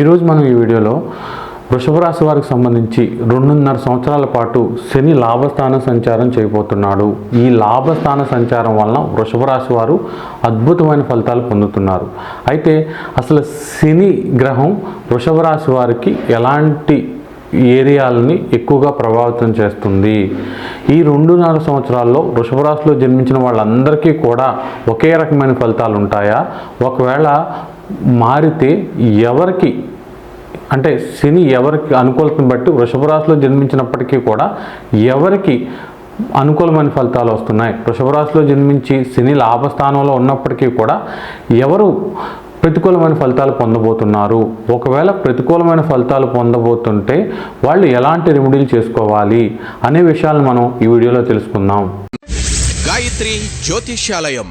ఈరోజు మనం ఈ వీడియోలో వృషభ రాశి వారికి సంబంధించి రెండున్నర సంవత్సరాల పాటు శని లాభస్థాన సంచారం చేయబోతున్నాడు. ఈ లాభస్థాన సంచారం వలన వృషభ రాశి వారు అద్భుతమైన ఫలితాలు పొందుతున్నారు. అయితే అసలు శని గ్రహం వృషభ రాశి వారికి ఎలాంటి ఏరియాలని ఎక్కువగా ప్రభావితం చేస్తుంది? ఈ రెండున్నర సంవత్సరాల్లో వృషభ రాశిలో జన్మించిన వాళ్ళందరికీ కూడా ఒకే రకమైన ఫలితాలు ఉంటాయా? ఒకవేళ మారితే ఎవరికి అంటే శని ఎవరికి అనుకూలతను బట్టి వృషభ రాశిలో జన్మించినప్పటికీ కూడా ఎవరికి అనుకూలమైన ఫలితాలు వస్తున్నాయి. వృషభ రాశిలో జన్మించి శని లాభస్థానంలో ఉన్నప్పటికీ కూడా ఎవరు ప్రతికూలమైన ఫలితాలు పొందబోతున్నారు? ఒకవేళ ప్రతికూలమైన ఫలితాలు పొందబోతుంటే వాళ్ళు ఎలాంటి రెమెడీలు చేసుకోవాలి అనే విషయాలను మనం ఈ వీడియోలో తెలుసుకుందాం. గాయత్రి జ్యోతిష్యాలయం.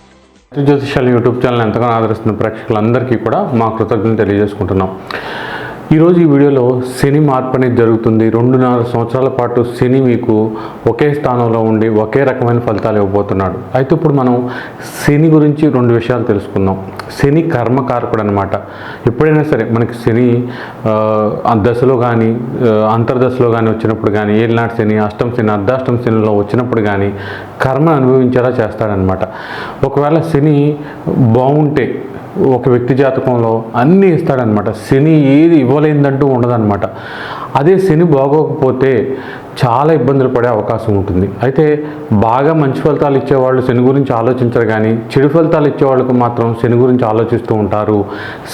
జ్యోతిషాలు యూట్యూబ్ ఛానల్ ఎంతగానో ఆదరిస్తున్న ప్రేక్షకులందరికీ కూడా మా కృతజ్ఞతలు తెలియజేసుకుంటున్నాం. ఈరోజు ఈ వీడియోలో శని మార్పు అనేది జరుగుతుంది. రెండున్నర సంవత్సరాల పాటు శని మీకు ఒకే స్థానంలో ఉండి ఒకే రకమైన ఫలితాలు ఇవ్వబోతున్నాడు. అయితే ఇప్పుడు మనం శని గురించి రెండు విషయాలు తెలుసుకుందాం. శని కర్మకారకుడు అనమాట ఎప్పుడైనా సరే మనకి శని దశలో కానీ అంతర్దశలో కానీ వచ్చినప్పుడు కానీ ఏలినాటి శని అష్టం శని అర్ధాష్టం శనిలో వచ్చినప్పుడు కానీ కర్మ అనుభవించేలా చేస్తాడనమాట ఒకవేళ శని బాగుంటే ఒక వ్యక్తి జాతకంలో అన్నీ ఇస్తాడనమాట. శని ఏది ఇవ్వలేదంటూ ఉండదన్నమాట అదే శని బాగోకపోతే చాలా ఇబ్బందులు పడే అవకాశం ఉంటుంది. అయితే బాగా మంచి ఫలితాలు ఇచ్చేవాళ్ళు శని గురించి ఆలోచించరు కానీ చెడు ఫలితాలు ఇచ్చేవాళ్ళకు మాత్రం శని గురించి ఆలోచిస్తూ ఉంటారు.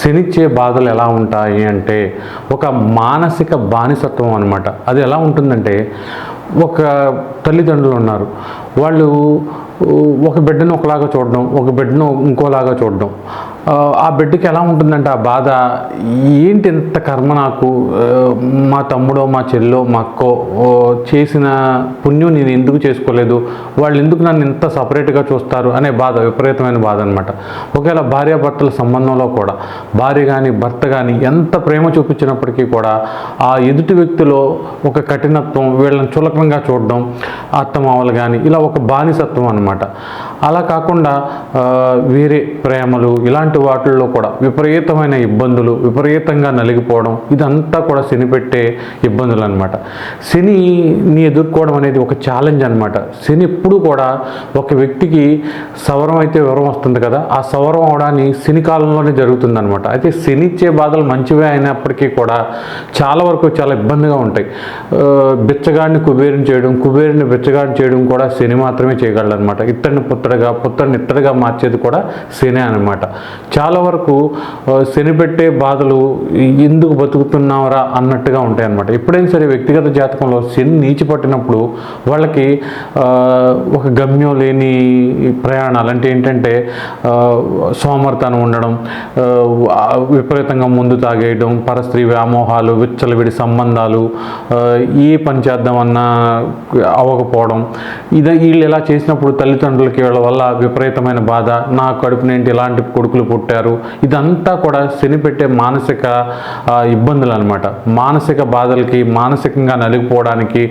శనిచ్చే బాధలు ఎలా ఉంటాయి అంటే ఒక మానసిక బానిసత్వం అనమాట. అది ఎలా ఉంటుందంటే ఒక తల్లిదండ్రులు ఉన్నారు. వాళ్ళు ఒక బిడ్డను ఒకలాగా చూడడం ఒక బిడ్డను ఇంకోలాగా చూడడం. ఆ, బిడ్డకి ఎలా ఉంటుందంటే ఆ బాధ ఏంటి ఇంత కర్మ నాకు? మా తమ్ముడో మా చెల్లో మా అక్కో చేసిన పుణ్యం నేను ఎందుకు చేసుకోలేదు? వాళ్ళు ఎందుకు నన్ను ఇంత సపరేట్గా చూస్తారు? అనే బాధ విపరీతమైన బాధ అనమాట ఒకవేళ భార్యాభర్తల సంబంధంలో కూడా భార్య కానీ భర్త కానీ ఎంత ప్రేమ చూపించినప్పటికీ కూడా ఆ ఎదుటి వ్యక్తిలో ఒక కఠినత్వం వీళ్ళని చులకనంగా చూడడం అత్తమామలు కానీ ఇలా ఒక బానిసత్వం అనమాట అనమాట అలా కాకుండా వేరే ప్రేమలు ఇలాంటి వాటిల్లో కూడా విపరీతమైన ఇబ్బందులు విపరీతంగా నలిగిపోవడం ఇదంతా కూడా శని పెట్టే ఇబ్బందులు అనమాట శనిని ఎదుర్కోవడం అనేది ఒక ఛాలెంజ్ అనమాట శని ఎప్పుడు కూడా ఒక వ్యక్తికి సవరం అయితే వివరం వస్తుంది కదా ఆ సవరం అవడాన్ని శని కాలంలోనే జరుగుతుంది అనమాట అయితే శని ఇచ్చే బాధలు మంచివే అయినప్పటికీ కూడా చాలా వరకు చాలా ఇబ్బందిగా ఉంటాయి. బిచ్చగాడిని కుబేరిని చేయడం కుబేరుని బిచ్చగాడిని చేయడం కూడా శని మాత్రమే చేయగలడు అనమాట ఇత్తడిని పుత్తడిగా పుత్తడిని ఇత్తడిగా మార్చేది కూడా శని అనమాట చాలా వరకు శని పెట్టే బాధలు ఎందుకు బతుకుతున్నావరా అన్నట్టుగా ఉంటాయి అనమాట ఎప్పుడైనా సరే వ్యక్తిగత జాతకంలో శని నీచి పట్టినప్పుడు వాళ్ళకి ఒక గమ్యం లేని ప్రయాణాలు అంటే ఏంటంటే సోమర్తనం ఉండడం విపరీతంగా ముందు తాగేయడం పరస్త్రీ వ్యామోహాలు విచ్చలవిడి సంబంధాలు ఏ పని చేద్దామన్నా అవ్వకపోవడం ఇది వీళ్ళు ఇలా చేసినప్పుడు తల్లిదండ్రులకి వీళ్ళ వల్ల విపరీతమైన బాధ నా కడుపునేంటి ఇలాంటి కొడుకులు పుట్టారు. ఇదంతా కూడా శని పెట్టే మానసిక ఇబ్బందులు అనమాట మానసిక బాధలకి మానసికంగా నలిగిపోవడానికి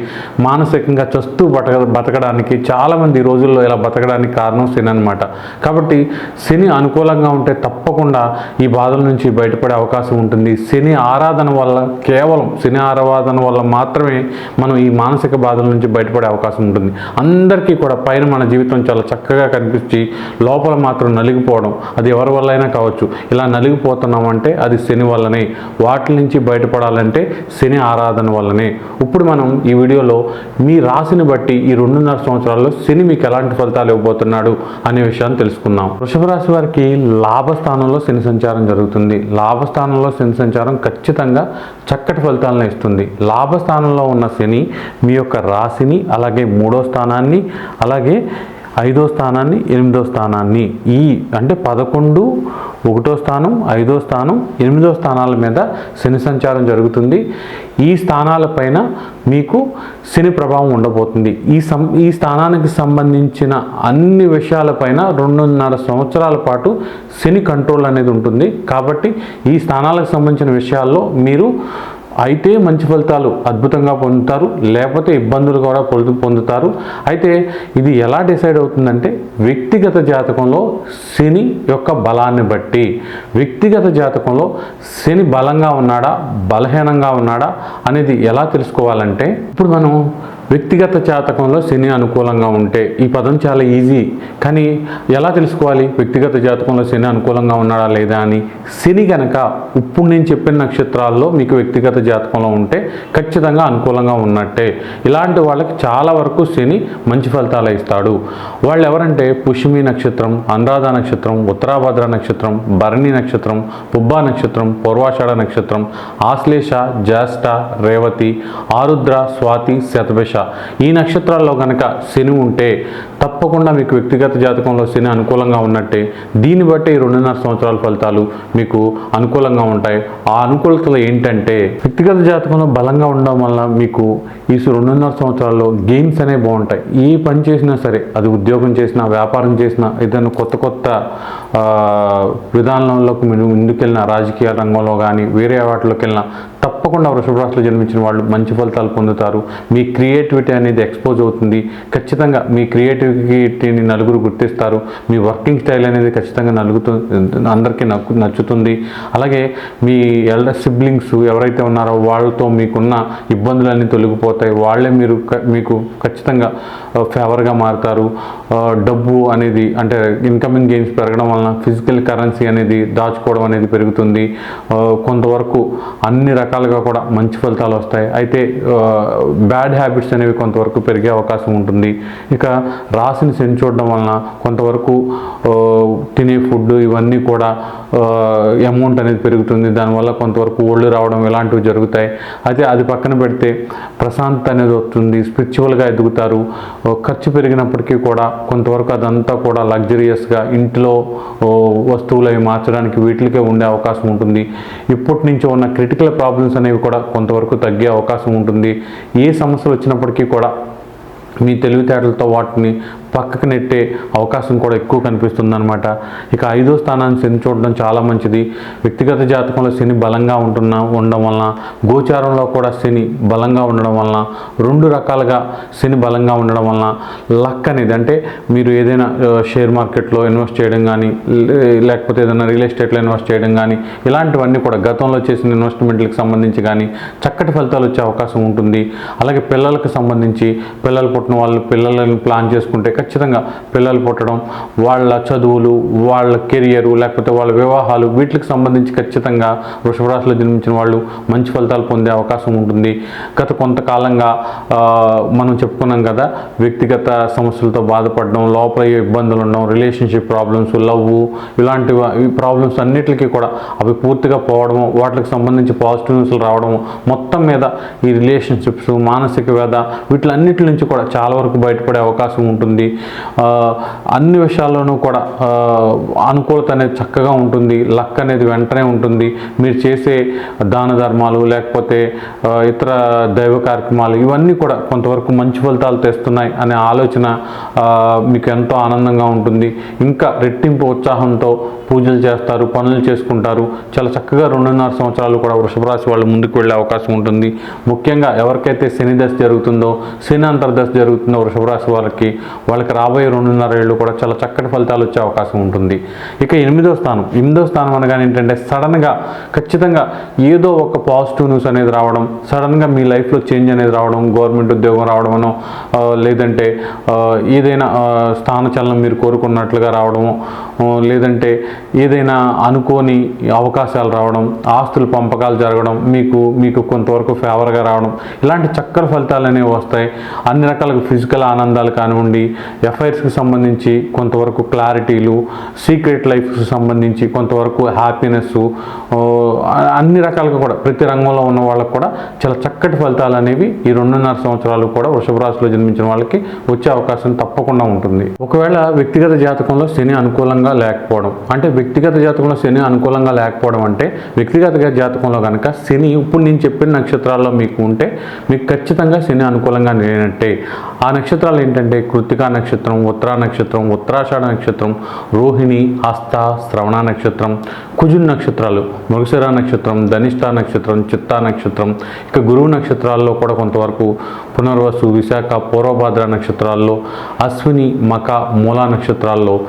మానసికంగా చస్తూ బతక బతకడానికి చాలామంది ఈ రోజుల్లో ఇలా బతకడానికి కారణం శని అనమాట కాబట్టి శని అనుకూలంగా ఉంటే తప్పకుండా ఈ బాధల నుంచి బయటపడే అవకాశం ఉంటుంది. శని ఆరాధన వల్ల కేవలం శని ఆరాధన వల్ల మాత్రమే మనం ఈ మానసిక బాధల నుంచి బయటపడే అవకాశం ఉంటుంది. అందరికీ కూడా పైన మన జీవితం చాలా చక్కగా కనిపించి లోపల మాత్రం నలిగిపోవడం అది ఎవరి వల్ల అయినా కావచ్చు. ఇలా నలిగిపోతున్నాం అంటే అది శని వల్లనే. వాటి నుంచి బయటపడాలంటే శని ఆరాధన వల్లనే. ఇప్పుడు మనం ఈ వీడియోలో మీ రాశిని బట్టి ఈ రెండున్నర సంవత్సరాల్లో శని మీకు ఎలాంటి ఫలితాలు ఇవ్వబోతున్నాడు అనే విషయాన్ని తెలుసుకుందాం. వృషభ రాశి వారికి లాభస్థానంలో శని సంచారం జరుగుతుంది. లాభస్థానంలో శని సంచారం ఖచ్చితంగా చక్కటి ఫలితాలను ఇస్తుంది. లాభస్థానంలో ఉన్న శని మీ యొక్క రాశిని అలాగే మూడో స్థానాన్ని అలాగే ఐదో స్థానాన్ని ఎనిమిదో స్థానాన్ని. ఈ అంటే పదకొండు ఒకటో స్థానం ఐదో స్థానం ఎనిమిదో స్థానాల మీద శని సంచారం జరుగుతుంది. ఈ స్థానాలపైన మీకు శని ప్రభావం ఉండబోతుంది. ఈ సం ఈ స్థానానికి సంబంధించిన అన్ని విషయాలపైన రెండున్నర సంవత్సరాల పాటు శని కంట్రోల్ అనేది ఉంటుంది. కాబట్టి ఈ స్థానాలకు సంబంధించిన విషయాల్లో మీరు అయితే మంచి ఫలితాలు అద్భుతంగా పొందుతారు లేకపోతే ఇబ్బందులు కూడా పొందు పొందుతారు. అయితే ఇది ఎలా డిసైడ్ అవుతుందంటే వ్యక్తిగత జాతకంలో శని యొక్క బలాన్ని బట్టి. వ్యక్తిగత జాతకంలో శని బలంగా ఉన్నాడా బలహీనంగా ఉన్నాడా అనేది ఎలా తెలుసుకోవాలంటే ఇప్పుడు మనం వ్యక్తిగత జాతకంలో శని అనుకూలంగా ఉంటే ఈ పదం చాలా ఈజీ. కానీ ఎలా తెలుసుకోవాలి? వ్యక్తిగత జాతకంలో శని అనుకూలంగా ఉన్నాడా లేదా అని? శని గనక ఇప్పుడు నేను చెప్పిన నక్షత్రాల్లో మీకు వ్యక్తిగత జాతకంలో ఉంటే ఖచ్చితంగా అనుకూలంగా ఉన్నట్టే. ఇలాంటి వాళ్ళకి చాలా వరకు శని మంచి ఫలితాలు ఇస్తాడు. వాళ్ళు ఎవరంటే పుష్మి నక్షత్రం అనురాధ నక్షత్రం ఉత్తరాభద్ర నక్షత్రం భరణి నక్షత్రం పుబ్బా నక్షత్రం పూర్వాషాఢ నక్షత్రం ఆశ్లేష జ్యేష్ఠ రేవతి ఆరుద్ర స్వాతి శతభిష ఈ నక్షత్రాల్లో కనుక శని ఉంటే తప్పకుండా మీకు వ్యక్తిగత జాతకంలో శని అనుకూలంగా ఉన్నట్టే. దీన్ని బట్టి ఈ రెండున్నర సంవత్సరాల ఫలితాలు మీకు అనుకూలంగా ఉంటాయి. ఆ అనుకూలతలు ఏంటంటే వ్యక్తిగత జాతకంలో బలంగా ఉండడం వల్ల మీకు ఈ రెండున్నర సంవత్సరాల్లో గెయిన్స్ అనేవి బాగుంటాయి. ఏ పని చేసినా సరే అది ఉద్యోగం చేసినా వ్యాపారం చేసినా ఏదైనా కొత్త కొత్త విధానంలోకి మీరు ముందుకెళ్ళిన రాజకీయ రంగంలో కానీ వేరే వాటిలోకి వెళ్ళినా తప్పకుండా వృషభ రాశిలో జన్మించిన వాళ్ళు మంచి ఫలితాలు పొందుతారు. మీ క్రియేటివిటీ అనేది ఎక్స్పోజ్ అవుతుంది. ఖచ్చితంగా మీ క్రియేటివిటీని నలుగురు గుర్తిస్తారు. మీ వర్కింగ్ స్టైల్ అనేది ఖచ్చితంగా నలుగుతూ అందరికీ నక్కు నచ్చుతుంది. అలాగే మీ ఎల్డర్ సిబ్లింగ్స్ ఎవరైతే ఉన్నారో వాళ్ళతో మీకున్న ఇబ్బందులన్నీ తొలగిపోతాయి. వాళ్ళే మీరు మీకు ఖచ్చితంగా ఫేవర్గా మారుతారు. డబ్బు అనేది అంటే ఇన్కమింగ్ గెయిన్స్ పెరగడం వలన ఫిజికల్ కరెన్సీ అనేది దాచుకోవడం అనేది పెరుగుతుంది. కొంతవరకు అన్ని రకాలుగా కూడా మంచి ఫలితాలు వస్తాయి. అయితే బ్యాడ్ హ్యాబిట్స్ అనేవి కొంతవరకు పెరిగే అవకాశం ఉంటుంది. ఇక రాసిని శని చూడడం వలన కొంతవరకు తినే ఫుడ్ ఇవన్నీ కూడా అమౌంట్ అనేది పెరుగుతుంది. దానివల్ల కొంతవరకు ఒళ్ళు రావడం ఇలాంటివి జరుగుతాయి. అయితే అది పక్కన పెడితే ప్రశాంతత అనేది వస్తుంది. స్పిరిచువల్గా ఎదుగుతారు. ఖర్చు పెరిగినప్పటికీ కూడా కొంతవరకు అదంతా కూడా లగ్జరియస్గా ఇంట్లో వస్తువులు అవి మార్చడానికి వీటికే ఉండే అవకాశం ఉంటుంది. ఇప్పటి నుంచి ఉన్న క్రిటికల్ ప్రాబ్లమ్స్ అనేవి కూడా కొంతవరకు తగ్గే అవకాశం ఉంటుంది. ఏ సమస్యలు వచ్చినప్పటికీ కూడా మీ తెలివితేటలతో వాటిని పక్కకు నెట్టే అవకాశం కూడా ఎక్కువ కనిపిస్తుంది అనమాట ఇక ఐదో స్థానాన్ని శని చూడడం చాలా మంచిది. వ్యక్తిగత జాతకంలో శని బలంగా ఉంటున్న ఉండడం వలన గోచారంలో కూడా శని బలంగా ఉండడం వలన రెండు రకాలుగా శని బలంగా ఉండడం వలన లక్ అనేది అంటే మీరు ఏదైనా షేర్ మార్కెట్లో ఇన్వెస్ట్ చేయడం కానీ లే- లేకపోతే ఏదైనా రియల్ ఎస్టేట్లో ఇన్వెస్ట్ చేయడం కానీ ఇలాంటివన్నీ కూడా గతంలో చేసిన ఇన్వెస్ట్మెంట్లకు సంబంధించి కానీ చక్కటి ఫలితాలు వచ్చే అవకాశం ఉంటుంది. అలాగే పిల్లలకు సంబంధించి పిల్లలు పుట్టిన వాళ్ళు పిల్లలను ప్లాన్ చేసుకుంటే ఖచ్చితంగా పిల్లలు పుట్టడం వాళ్ళ చదువులు వాళ్ళ కెరియరు లేకపోతే వాళ్ళ వివాహాలు వీటికి సంబంధించి ఖచ్చితంగా వృషభరాశిలో జన్మించిన వాళ్ళు మంచి ఫలితాలు పొందే అవకాశం ఉంటుంది. గత కొంతకాలంగా మనం చెప్పుకున్నాం కదా వ్యక్తిగత సమస్యలతో బాధపడడం లోపల ఇబ్బందులు ఉండడం రిలేషన్షిప్ ప్రాబ్లమ్స్ లవ్ ఇలాంటి ప్రాబ్లమ్స్ అన్నిటికీ కూడా అవి పూర్తిగా పోవడము వాటికి సంబంధించి పాజిటివ్ న్యూస్లు రావడము మొత్తం మీద ఈ రిలేషన్షిప్స్ మానసిక వేద వీటిలన్నిటి నుంచి కూడా చాలా వరకు బయటపడే అవకాశం ఉంటుంది. అన్ని విషయాల్లోనూ కూడా అనుకూలత అనేది చక్కగా ఉంటుంది. లక్ అనేది వెంటనే ఉంటుంది. మీరు చేసే దాన ధర్మాలు లేకపోతే ఇతర దైవ కార్యక్రమాలు ఇవన్నీ కూడా కొంతవరకు మంచి ఫలితాలు తెస్తున్నాయి అనే ఆలోచన మీకు ఎంతో ఆనందంగా ఉంటుంది. ఇంకా రెట్టింపు ఉత్సాహంతో పూజలు చేస్తారు పనులు చేసుకుంటారు. చాలా చక్కగా రెండున్నర సంవత్సరాలు కూడా వృషభ రాశి వాళ్ళు ముందుకు వెళ్ళే అవకాశం ఉంటుంది. ముఖ్యంగా ఎవరికైతే శని దశ జరుగుతుందో శని అంతర్దశ జరుగుతుందో వృషభ రాశి వాళ్ళకి వాళ్ళకి రాబోయే రెండున్నర ఏళ్ళు కూడా చాలా చక్కటి ఫలితాలు వచ్చే అవకాశం ఉంటుంది. ఇక ఎనిమిదో స్థానం. ఎనిమిదో స్థానం అనగానే ఏంటంటే సడన్గా ఖచ్చితంగా ఏదో ఒక పాజిటివ్ న్యూస్ అనేది రావడం సడన్గా మీ లైఫ్లో చేంజ్ అనేది రావడం గవర్నమెంట్ ఉద్యోగం రావడమనో లేదంటే ఏదైనా స్థానచలనం మీరు కోరుకున్నట్లుగా రావడము లేదంటే ఏదైనా అనుకోని అవకాశాలు రావడం ఆస్తుల పంపకాలు జరగడం మీకు మీకు కొంతవరకు ఫేవర్గా రావడం ఇలాంటి చక్కర ఫలితాలు అనేవి వస్తాయి. అన్ని రకాల ఫిజికల్ ఆనందాలు కానివ్వండి ఎఫ్ఐఆర్స్కి సంబంధించి కొంతవరకు క్లారిటీలు సీక్రెట్ లైఫ్కి సంబంధించి కొంతవరకు హ్యాపీనెస్ అన్ని రకాలుగా కూడా ప్రతి రంగంలో ఉన్న వాళ్ళకు కూడా చాలా చక్కటి ఫలితాలు అనేవి ఈ రెండున్నర సంవత్సరాలు కూడా వృషభ రాశిలో జన్మించిన వాళ్ళకి వచ్చే అవకాశం తప్పకుండా ఉంటుంది. ఒకవేళ వ్యక్తిగత జాతకంలో శని అనుకూలంగా లేకపోవడం అంటే వ్యక్తిగత జాతకంలో శని అనుకూలంగా లేకపోవడం అంటే వ్యక్తిగత జాతకంలో కనుక శని ఇప్పుడు నేను చెప్పిన నక్షత్రాల్లో మీకు ఉంటే మీకు ఖచ్చితంగా శని అనుకూలంగా లేనట్టే. ఆ నక్షత్రాలు ఏంటంటే కృతికా నక్షత్రం ఉత్తరా నక్షత్రం ఉత్తరాషాఢ నక్షత్రం రోహిణి హస్త శ్రవణ నక్షత్రం కుజున్ నక్షత్రాలు మృగశిర నక్షత్రం ధనిష్ట నక్షత్రం చిత్తా నక్షత్రం ఇక గురువు నక్షత్రాల్లో కూడా కొంతవరకు పునర్వసు విశాఖ పూర్వభాద్ర నక్షత్రాల్లో అశ్విని మక మూలా నక్షత్రాల్లో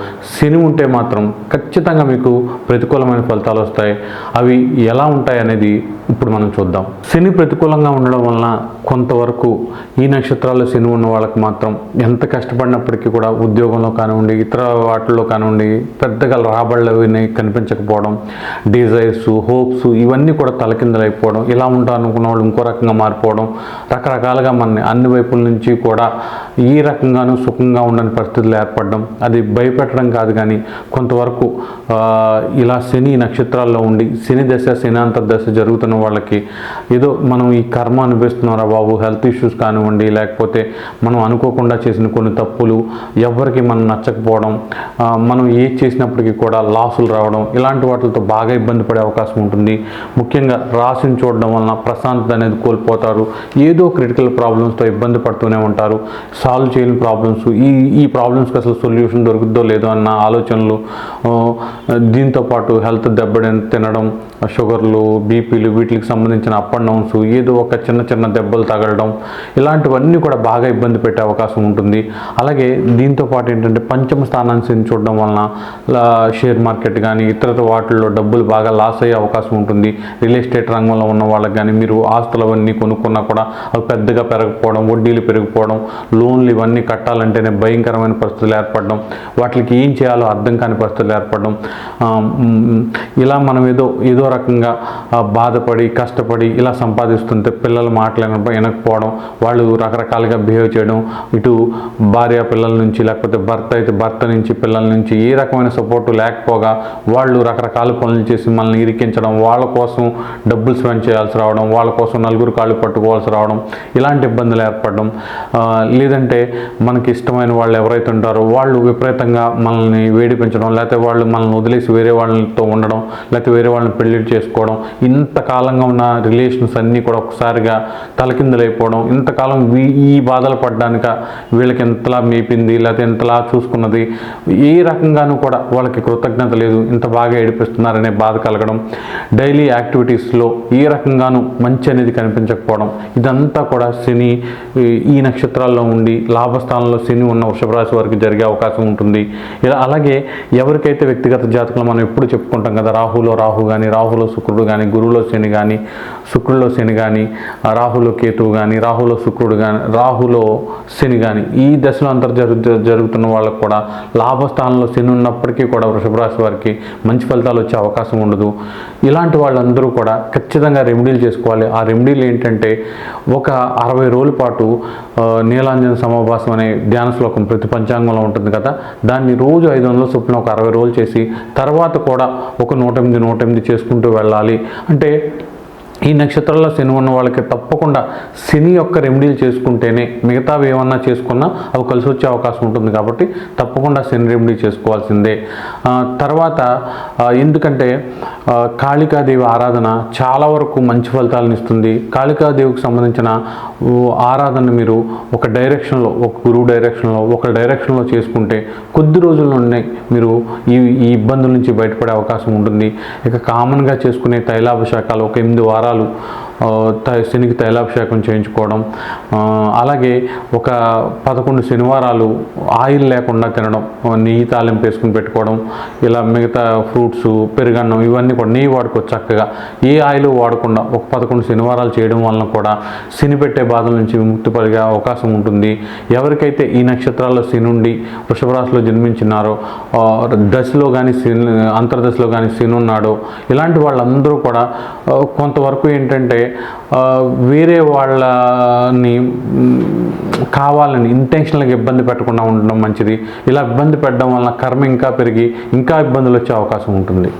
శని ఉంటే మాత్రం ఖచ్చితంగా మీకు ప్రతికూలమైన ఫలితాలు వస్తాయి. అవి ఎలా ఉంటాయి అనేది ఇప్పుడు మనం చూద్దాం. శని ప్రతికూలంగా ఉండడం వలన కొంతవరకు ఈ నక్షత్రాల్లో శని ఉన్న వాళ్ళకి మాత్రం ఎంత కష్టపడినప్పటికీ కూడా ఉద్యోగంలో కానివ్వండి ఇతర వాటిల్లో కానివ్వండి పెద్దగా రాబడులు అవి కనిపించకపోవడం డిజైర్స్ హోప్స్ ఇవన్నీ కూడా తలకిందలైపోవడం ఇలా ఉంటా అనుకున్న వాళ్ళు ఇంకో రకంగా మారిపోవడం రకరకాలుగా మన అన్ని వైపుల నుంచి కూడా ఈ రకంగానూ సుఖంగా ఉండని పరిస్థితులు ఏర్పడడం అది భయపెట్టడం కాదు కానీ కొంతవరకు ఇలా శని నక్షత్రాల్లో ఉండి శని దశ శనాంతర దశ జరుగుతున్న వాళ్ళకి ఏదో మనం ఈ కర్మ అనిపిస్తున్నారా బాబు హెల్త్ ఇష్యూస్ కానివ్వండి లేకపోతే మనం అనుకోకుండా చేసిన కొన్ని తప్పులు ఎవరికి మనం నచ్చకపోవడం మనం ఏ చేసినప్పటికీ కూడా లాసులు రావడం ఇలాంటి వాటితో బాగా ఇబ్బంది పడే అవకాశం ఉంటుంది. ముఖ్యంగా రాశిని చూడడం వలన ప్రశాంతత అనేది కోల్పోతారు. ఏదో క్రిటికల్ ప్రాబ్లమ్స్తో ఇబ్బంది పడుతూనే ఉంటారు. సాల్వ్ చేయని ప్రాబ్లమ్స్ ఈ ఈ ప్రాబ్లమ్స్కి అసలు సొల్యూషన్ దొరుకుతుందో లేదో అన్న ఆలోచనలు దీంతోపాటు దీంతో పాటు హెల్త్ దెబ్బడి తినడం షుగర్లు బీపీలు వీటికి సంబంధించిన అప్ అండ్ డౌన్స్ ఏదో ఒక చిన్న చిన్న దెబ్బలు తగలడం ఇలాంటివన్నీ కూడా బాగా ఇబ్బంది పెట్టే అవకాశం ఉంటుంది. అలాగే దీంతో పాటు ఏంటంటే పంచమ స్థానాన్ని చూడడం వలన షేర్ మార్కెట్ కానీ ఇతర వాటిల్లో డబ్బులు బాగా లాస్ అయ్యే అవకాశం ఉంటుంది. రియల్ ఎస్టేట్ రంగంలో ఉన్న వాళ్ళకి కానీ మీరు ఆస్తులు అవన్నీ కొనుక్కున్నా కూడా అవి పెద్దగా పెరగకపోవడం వడ్డీలు పెరిగిపోవడం లోన్లు ఇవన్నీ కట్టాలంటేనే భయంకరమైన పరిస్థితులు ఏర్పడడం వాటికి ఏం చేయాలో అర్థం కాని పరిస్థితులు ఏర్పడడం ఇలా మనం ఏదో ఏదో రకంగా బాధపడి కష్టపడి ఇలా సంపాదిస్తుంటే పిల్లలు మాట్లాడినప్పుడు వినకపోవడం వాళ్ళు రకరకాలుగా బిహేవ్ చేయడం ఇటు భార్య పిల్లల నుంచి లేకపోతే భర్త అయితే భర్త నుంచి పిల్లల నుంచి ఏ రకమైన సపోర్టు లేకపోగా వాళ్ళు రకరకాల పనులు చేసి మనల్ని ఇరికించడం వాళ్ళ కోసం డబ్బులు స్పెండ్ చేయాల్సి రావడం వాళ్ళ కోసం నలుగురు కాళ్ళు పట్టుకోవాల్సి రావడం ఇలాంటి ఇబ్బందులు ఏర్పడడం లేదంటే మనకి ఇష్టమైన వాళ్ళు ఎవరైతే ఉంటారో వాళ్ళు విపరీతంగా మనల్ని వేడిపించడం లేకపోతే వాళ్ళు మనల్ని వదిలేసి వేరే వాళ్ళతో ఉండడం లేకపోతే వేరే వాళ్ళని పెళ్ళి చేసుకోవడం ఇంతకాలంగా ఉన్న రిలేషన్స్ అన్నీ కూడా ఒకసారిగా తలకిందులైపోవడం ఇంతకాలం ఈ బాధలు పడ్డానిక వీళ్ళకి ఎంతలా మేపింది లేకపోతే ఎంతలా చూసుకున్నది ఏ రకంగానూ కూడా వాళ్ళకి కృతజ్ఞత లేదు ఇంత బాగా ఏడిపిస్తున్నారనే బాధ కలగడం డైలీ యాక్టివిటీస్లో ఏ రకంగానూ మంచి అనేది కనిపించకపోవడం ఇదంతా కూడా శని ఈ- నక్షత్రాల్లో ఉండి లాభస్థానంలో శని ఉన్న వృషభ రాశి వారికి జరిగే అవకాశం ఉంటుంది. ఇలా అలాగే ఎవరికైతే వ్యక్తిగత జాతకంలో మనం ఎప్పుడు చెప్పుకుంటాం కదా రాహులో రాహు కానీ రాహులో శుక్రుడు కానీ గురువులో శని కానీ శుక్రుడిలో శని కానీ రాహులో కేతువు కానీ రాహులో శుక్రుడు కానీ రాహులో శని కానీ ఈ దశలో అంతర్ జరుగు జరుగుతున్న వాళ్ళకు కూడా లాభస్థానంలో శని ఉన్నప్పటికీ కూడా వృషభ రాశి వారికి మంచి ఫలితాలు వచ్చే అవకాశం ఉండదు. ఇలాంటి వాళ్ళందరూ కూడా ఖచ్చితంగా రెమెడీలు చేసుకోవాలి. ఆ రెమెడీలు ఏంటంటే ఒక అరవై రోజుల పాటు నీలాంజన సమాభాసం అనే ధ్యాన శ్లోకం ప్రతి పంచాంగంలో ఉంటుంది కదా. దాన్ని రోజు ఐదు వందల చొప్పున ఒక అరవై రోజులు చేసి తర్వాత కూడా ఒక నూట ఎనిమిది నూట ఎనిమిది చేసుకుంటూ చేసుకుంటూ వెళ్ళాలి. అంటే ఈ నక్షత్రంలో శని ఉన్న వాళ్ళకి తప్పకుండా శని యొక్క రెమెడీలు చేసుకుంటేనే మిగతావి ఏమన్నా చేసుకున్నా అవి కలిసి వచ్చే అవకాశం ఉంటుంది కాబట్టి తప్పకుండా శని రెమెడీ చేసుకోవాల్సిందే. తర్వాత ఎందుకంటే కాళికాదేవి ఆరాధన చాలా వరకు మంచి ఫలితాలను ఇస్తుంది. కాళికాదేవికి సంబంధించిన ఆరాధన మీరు ఒక డైరెక్షన్లో ఒక గురువు డైరెక్షన్లో ఒక డైరెక్షన్లో చేసుకుంటే కొద్ది రోజుల్లోనే మీరు ఈ ఈ ఇబ్బందుల నుంచి బయటపడే అవకాశం ఉంటుంది. ఇక కామన్గా చేసుకునే తైలాభిషేకాలు ఒక ఎనిమిది వారాలు ఆ, త- శనికి తైలాభిషేకం చేయించుకోవడం అలాగే ఒక పదకొండు శనివారాలు ఆయిల్ లేకుండా తినడం నెయ్యి తాలింపు వేసుకుని పెట్టుకోవడం ఇలా మిగతా ఫ్రూట్స్ పెరుగన్నం ఇవన్నీ కూడా నెయ్యి వాడుకోవచ్చు చక్కగా. ఏ ఆయిల్ వాడకుండా ఒక పదకొండు శనివారాలు చేయడం వలన కూడా శని పెట్టే బాధల నుంచి విముక్తి పడే అవకాశం ఉంటుంది. ఎవరికైతే ఈ నక్షత్రాల్లో శని ఉండి వృషభ రాశిలో జన్మించినారో దశలో కానీ శని అంతర్దశలో కానీ శని ఉన్నాడో ఇలాంటి వాళ్ళందరూ కూడా కొంతవరకు ఏంటంటే వేరే వాళ్ళని కావాలని ఇంటెన్షనల్గా ఇబ్బంది పెట్టకుండా ఉండడం మంచిది. ఇలా ఇబ్బంది పెట్టడం వలన కర్మ ఇంకా పెరిగి ఇంకా ఇబ్బందులు వచ్చే అవకాశం ఉంటుంది.